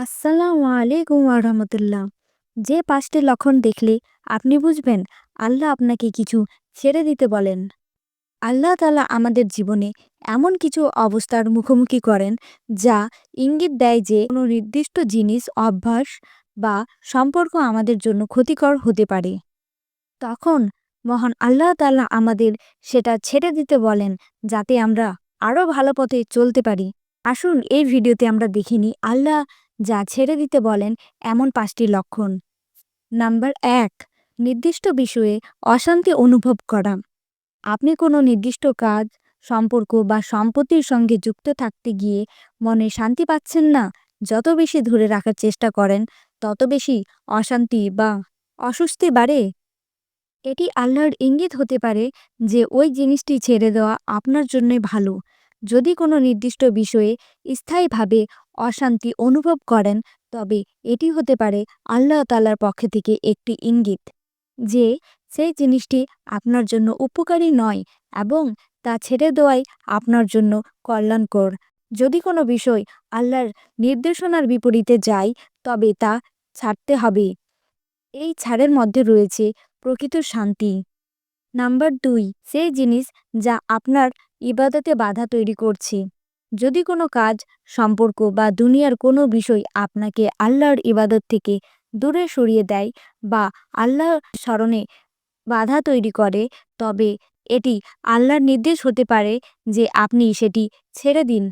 আসসালামু আলাইকুম আরহামতুল্লাহ যে পাঁচটি লক্ষণ দেখলে আপনি বুঝবেন আল্লাহ আপনাকে কিছু ছেড়ে দিতে বলেন। আল্লাহ তালা আমাদের জীবনে এমন কিছু অবস্থার মুখোমুখি করেন যা ইঙ্গিত দেয় যে কোনো নির্দিষ্ট জিনিস, অভ্যাস বা সম্পর্ক আমাদের জন্য ক্ষতিকর হতে পারে। তখন মহান আল্লাহ তালা আমাদের সেটা ছেড়ে দিতে বলেন যাতে আমরা আরও ভালো পথে চলতে পারি। আসুন এই ভিডিওতে আমরা দেখিনি আল্লাহ যা ছেড়ে দিতে বলেন এমন পাঁচটি লক্ষণ। নাম্বার এক, নির্দিষ্ট বিষয়ে অশান্তি অনুভব করা। আপনি কোনো নির্দিষ্ট কাজ, সম্পর্ক বা সম্পত্তির সঙ্গে যুক্ত থাকতে গিয়ে মনে শান্তি পাচ্ছেন না, যত বেশি ধরে রাখার চেষ্টা করেন, তত বেশি অশান্তি বা অস্বস্তি বাড়ে। এটি আল্লাহর ইঙ্গিত হতে পারে যে ওই জিনিসটি ছেড়ে দেওয়া আপনার জন্যে ভালো। যদি কোনো নির্দিষ্ট বিষয়ে স্থায়ীভাবে অশান্তি অনুভব করেন, তবে এটি হতে পারে আল্লাহ তালার পক্ষ থেকে একটি ইঙ্গিত যে, সেই জিনিসটি আপনার জন্য উপকারী নয় এবং তা ছেড়ে দেওয়াই আপনার জন্য কল্যাণকর। যদি কোনো বিষয় আল্লাহর নির্দেশনার বিপরীতে যায়, তবে তা ছাড়তে হবে। এই ছাড়ের মধ্যে রয়েছে প্রকৃত শান্তি। নাম্বার দুই, সেই জিনিস যা আপনার ইবাদতে বাধা তৈরি করছে। যদি কোনো কাজ, সম্পর্ক বা দুনিয়ার কোনো বিষয় আপনাকে আল্লাহর ইবাদত থেকে দূরে সরিয়ে দেয় বা আল্লাহর স্মরণে বাধা তৈরি করে, তবে এটি আল্লাহর নির্দেশ হতে পারে যে আপনি সেটি ছেড়ে দিন।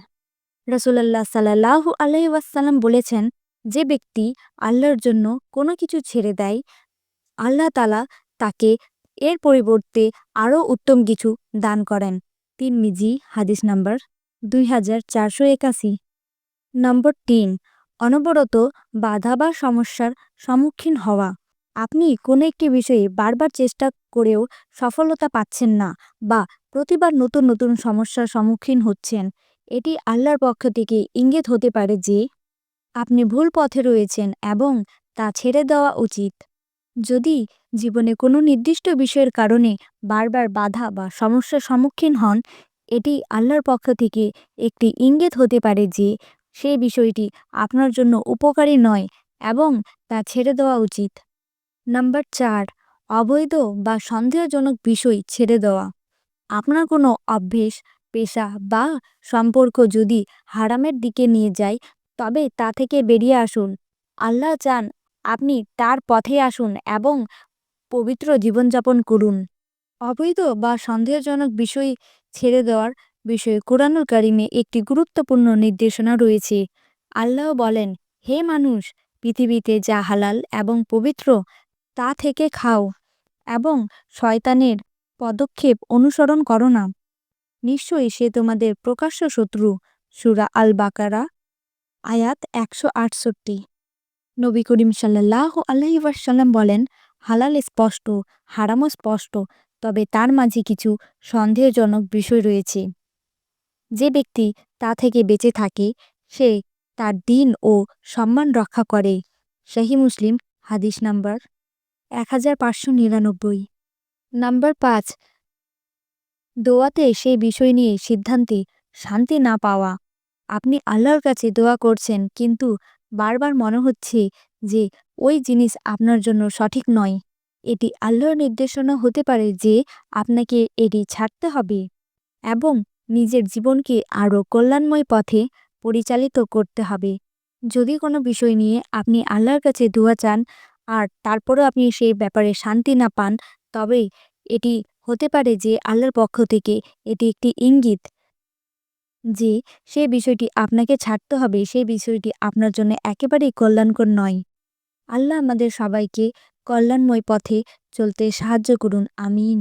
রসুল্লাহ সাল্লাহ আলহিউসাল্লাম বলেছেন, যে ব্যক্তি আল্লাহর জন্য কোনো কিছু ছেড়ে দেয়, আল্লাহ তালা তাকে এর পরিবর্তে আরও উত্তম কিছু দান করেন। তিন মিজি হাদিস নাম্বার দুই হাজার চারশো একাশি। নম্বর তিন, অনবরত বাধা বা সমস্যার সম্মুখীন হওয়া। আপনি কোনো একটি বিষয়ে বারবার চেষ্টা করেও সফলতা পাচ্ছেন না বা প্রতিবার নতুন নতুন সমস্যার সম্মুখীন হচ্ছেন। এটি আল্লাহর পক্ষ থেকে ইঙ্গিত হতে পারে যে, আপনি ভুল পথে রয়েছেন এবং তা ছেড়ে দেওয়া উচিত। যদি জীবনে কোনো নির্দিষ্ট বিষয়ের কারণে বারবার বাধা বা সমস্যার সম্মুখীন হন এটি আল্লাহর পক্ষ থেকে একটি ইঙ্গিত হতে পারে যে সেই বিষয়টি আপনার জন্য উপকারী নয় এবং তা ছেড়ে দেওয়া উচিত। নাম্বার চার, অবৈধ বা সন্দেহজনক বিষয় ছেড়ে দেওয়া। আপনার কোনো অভ্যেস, পেশা বা সম্পর্ক যদি হারামের দিকে নিয়ে যায়, তবে তা থেকে বেরিয়ে আসুন। আল্লাহ চান আপনি তার পথে আসুন এবং পবিত্র জীবনযাপন করুন। অবৈধ বা সন্দেহজনক বিষয় ছেড়ে দেওয়ার বিষয়ে কোরআনুল কারিমে একটি গুরুত্বপূর্ণ নির্দেশনা রয়েছে। আল্লাহ বলেন, হে মানুষ, পৃথিবীতে যা হালাল এবং পবিত্র, তা থেকে খাও এবং শয়তানের পদক্ষেপ অনুসরণ করো না। নিশ্চয়ই সে তোমাদের প্রকাশ্য শত্রু। সুরা আল বাকারা আয়াত একশো আটষট্টি। নবী করিম সাল্লাহ আলহিবাসাল্লাম বলেন, হালাল স্পষ্ট, হারামও স্পষ্ট। তবে তার মাঝে কিছু সন্দেহজনক বিষয় রয়েছে। যে ব্যক্তি তা থেকে বেঁচে থাকে, সে তার দিন ও সম্মান রক্ষা করে। শাহি মুসলিম, হাদিস নাম্বার এক হাজার পাঁচশো নিরানব্বই। নাম্বার পাঁচ, দোয়াতে সেই বিষয় নিয়ে সিদ্ধান্তে শান্তি না পাওয়া। আপনি আল্লাহর কাছে দোয়া করছেন, কিন্তু বারবার মনে হচ্ছে যে ওই জিনিস আপনার জন্য সঠিক নয়। এটি আল্লাহর নির্দেশনা হতে পারে যে আপনাকে এটি ছাড়তে হবে এবং নিজের জীবনকে আরও কল্যাণময় পথে পরিচালিত করতে হবে। যদি কোনো বিষয় নিয়ে আপনি আল্লাহর কাছে দোয়া চান আর তারপরেও আপনি সেই ব্যাপারে শান্তি না পান, তবে এটি হতে পারে যে আল্লাহর পক্ষ থেকে এটি একটি ইঙ্গিত যে সেই বিষয়টি আপনাকে ছাড়তে হবে সেই বিষয়টি আপনার জন্য একেবারেই কল্যাণকর নয়। আল্লাহ আমাদের সবাইকে কল্যাণময় পথে চলতে সাহায্য করুন। আমিন।